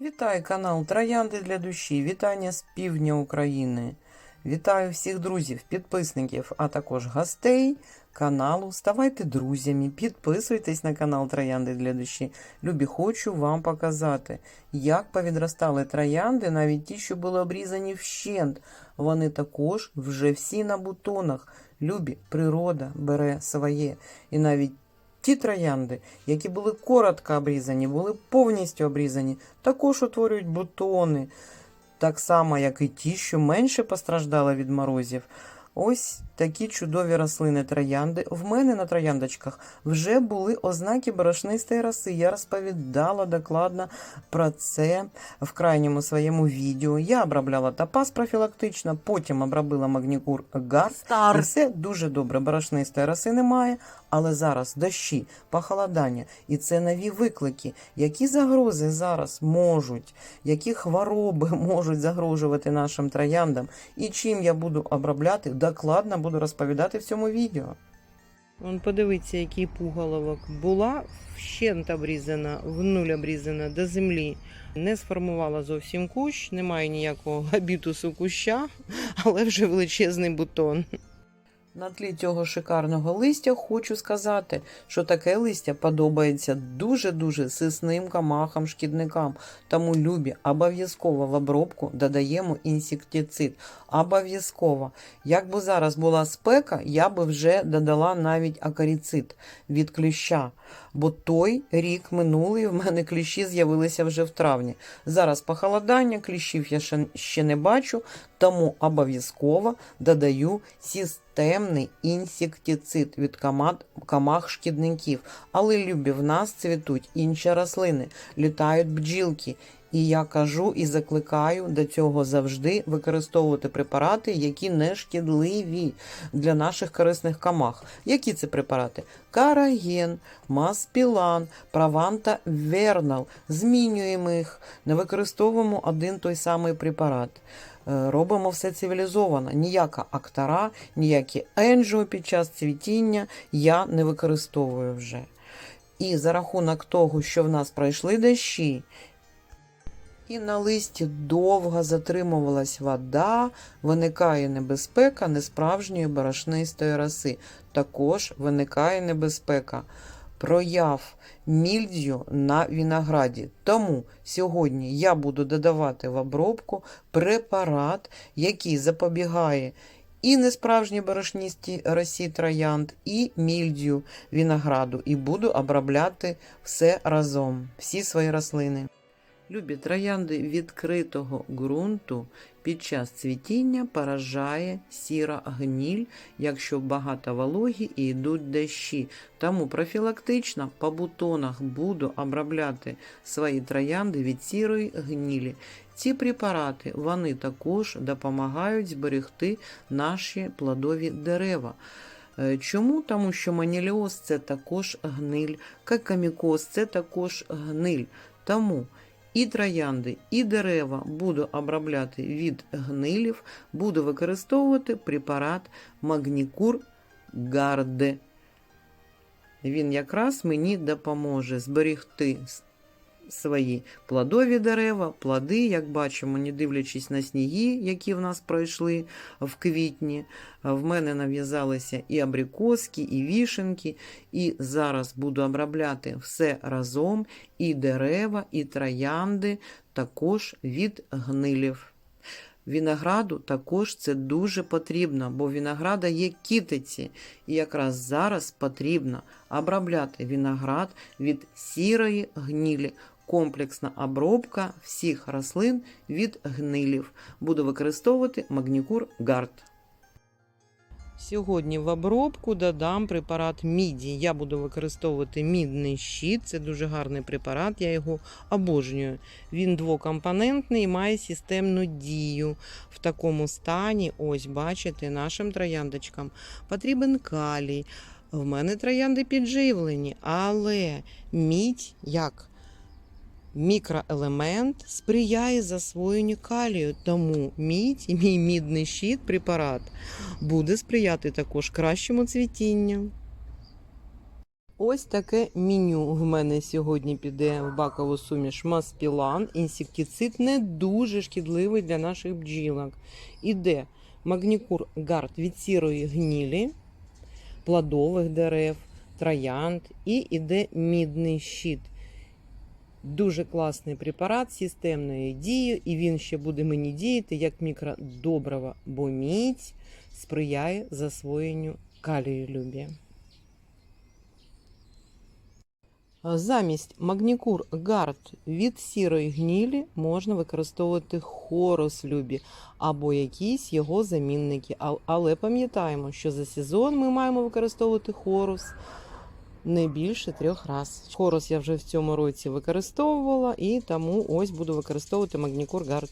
Вітаю канал Троянди для душі. Вітання з півдня України. Вітаю всіх друзів, підписників, а також гостей каналу. Ставайте друзями, підписуйтесь на канал Троянди для душі. Любі, хочу вам показати, як повідростали троянди, навіть ті, що були обрізані вщент. Вони також вже всі на бутонах. Любі, природа бере своє. І навіть Ті троянди, які були коротко обрізані, були повністю обрізані, також утворюють бутони, так само, як і ті, що менше постраждали від морозів. Ось такі чудові рослини троянди. В мене на трояндочках вже були ознаки борошнистої роси. Я розповідала докладно про це в крайньому своєму відео. Я обробляла топаз профілактично, потім обробила магнікур гар. І все дуже добре. Борошнистої роси немає, але зараз дощі, похолодання, і це нові виклики. Які загрози зараз можуть, які хвороби можуть загрожувати нашим трояндам, і чим я буду обробляти, докладно буду розповідати в цьому відео. Вон подивіться, який пуголовок. Була вщент обрізана, в нуль обрізана до землі. Не сформувала зовсім кущ, немає ніякого габітусу куща, але вже величезний бутон. На тлі цього шикарного листя хочу сказати, що таке листя подобається дуже-дуже сисним комахам, шкідникам. Тому любі, обов'язково в обробку додаємо інсектицид. Обов'язково. Якби зараз була спека, я би вже додала навіть акаріцид від кліща. Бо той рік минулий в мене кліщі з'явилися вже в травні. Зараз похолодання, кліщів я ще, не бачу, тому обов'язково додаю системний інсектицид від комат, комах шкідників. Але любі, в нас цвітуть інші рослини, літають бджілки. І я кажу і закликаю до цього завжди використовувати препарати, які не шкідливі для наших корисних комах. Які це препарати? Караген, маспілан, праванта, вернал. Змінюємо їх, не використовуємо один той самий препарат. Е, Робимо все цивілізовано. Ніяка актара, ніякі енджіо під час цвітіння я не використовую вже. І за рахунок того, що в нас пройшли дощі, і на листі довго затримувалась вода, виникає небезпека несправжньої борошнистої роси. Також виникає небезпека прояв мільдзю на винограді. Тому сьогодні я буду додавати в обробку препарат, який запобігає і несправжній борошністій росі троянд, і мільдзю винограду. І буду обробляти все разом, всі свої рослини. Любі троянди відкритого ґрунту під час цвітіння поражає сіра гніль, якщо багато вологі і йдуть дощі. Тому профілактично по бутонах буду обробляти свої троянди від сірої гнілі. Ці препарати вони також допомагають зберегти наші плодові дерева. Е, Чому? Тому що маніліоз це також гниль, какамікоз це також гниль. Тому і троянди, і дерева буду обробляти від гнилів, буду використовувати препарат Магнікур Гарде. Він якраз мені допоможе зберегти с- свої плодові дерева, плоди, як бачимо, не дивлячись на сніги, які в нас пройшли в квітні. В мене нав'язалися і абрикоски, і вішенки, і зараз буду обробляти все разом, і дерева, і троянди, також від гнилів. Винограду також це дуже потрібно, бо в винограда є кітиці, і якраз зараз потрібно обробляти виноград від сірої гнилі. Комплексна обробка всіх рослин від гнилів. Буду використовувати Магнікур Гард. Сьогодні в обробку додам препарат міді. Я буду використовувати мідний щит. Це дуже гарний препарат, я його обожнюю. Він двокомпонентний і має системну дію. В такому стані, ось бачите, нашим трояндочкам потрібен калій. В мене троянди підживлені, але мідь як мікроелемент сприяє засвоєнню калію. Тому мідь і мій мідний щит препарат буде сприяти також кращому цвітінню. Ось таке меню в мене сьогодні піде в бакову суміш Маспілан. Інсектицид не дуже шкідливий для наших бджілок. Іде магнікур гард від сірої гнілі, плодових дерев, троянд і іде мідний щит. Дуже класний препарат з системною дією, і він ще буде мені діяти як мікродобрива, бо мідь сприяє засвоєнню калію любі. Замість магнікур гард від сірої гнілі можна використовувати хорус любі або якісь його замінники. Але пам'ятаємо, що за сезон ми маємо використовувати хорус не більше трьох разів. Хорус я вже в цьому році використовувала і тому ось буду використовувати магнікур гард.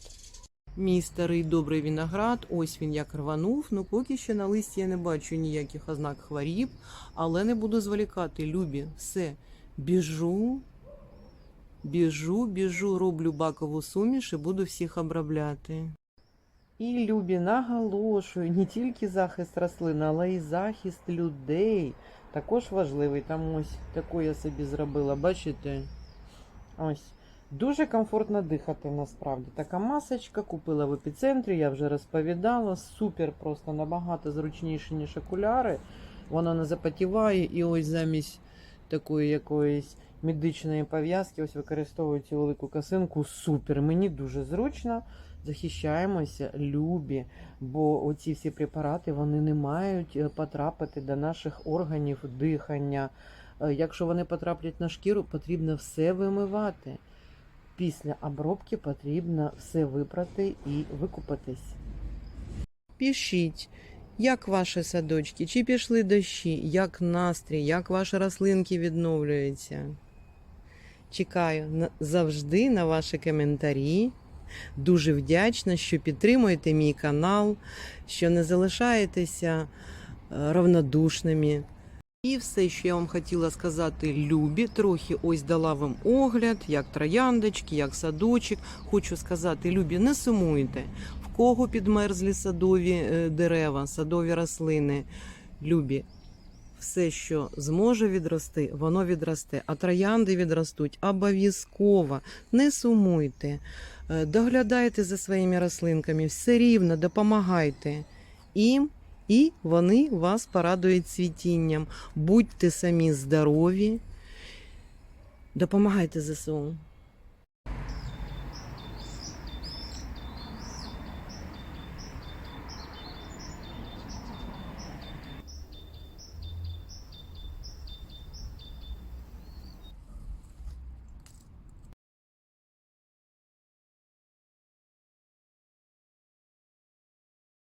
Мій старий добрий виноград, ось він як рванув. Ну поки що на листі я не бачу ніяких ознак хворіб, але не буду зволікати. Любі, все. Біжу, біжу, біжу, роблю бакову суміш і буду всіх обробляти. І Любі, наголошую, не тільки захист рослин, але й захист людей. Також важливий. Там ось таку я собі зробила, бачите? Ось. Дуже комфортно дихати насправді. Така масочка купила в епіцентрі, я вже розповідала. Супер, просто набагато зручніше, ніж окуляри. Воно не запотіває і ось замість такої якоїсь медичної пов'язки, ось використовую цю велику косинку. Супер, мені дуже зручно. Захищаємося, любі, бо оці всі препарати вони не мають е, потрапити до наших органів дихання. Е, Якщо вони потраплять на шкіру, потрібно все вимивати. Після обробки потрібно все випрати і викупатись. Пишіть, як ваші садочки, чи пішли дощі, як настрій, як ваші рослинки відновлюються. Чекаю завжди на ваші коментарі. Дуже вдячна, що підтримуєте мій канал, що не залишаєтеся е, равнодушними. І все, що я вам хотіла сказати, любі, трохи ось дала вам огляд, як трояндочки, як садочок. Хочу сказати, любі, не сумуйте. В кого підмерзлі садові е, дерева, садові рослини. Любі, все, що зможе відрости, воно відросте. А троянди відростуть обов'язково. Не сумуйте. Е, Доглядайте за своїми рослинками, все рівно допомагайте їм, і вони вас порадують цвітінням. Будьте самі здорові, допомагайте ЗСУ.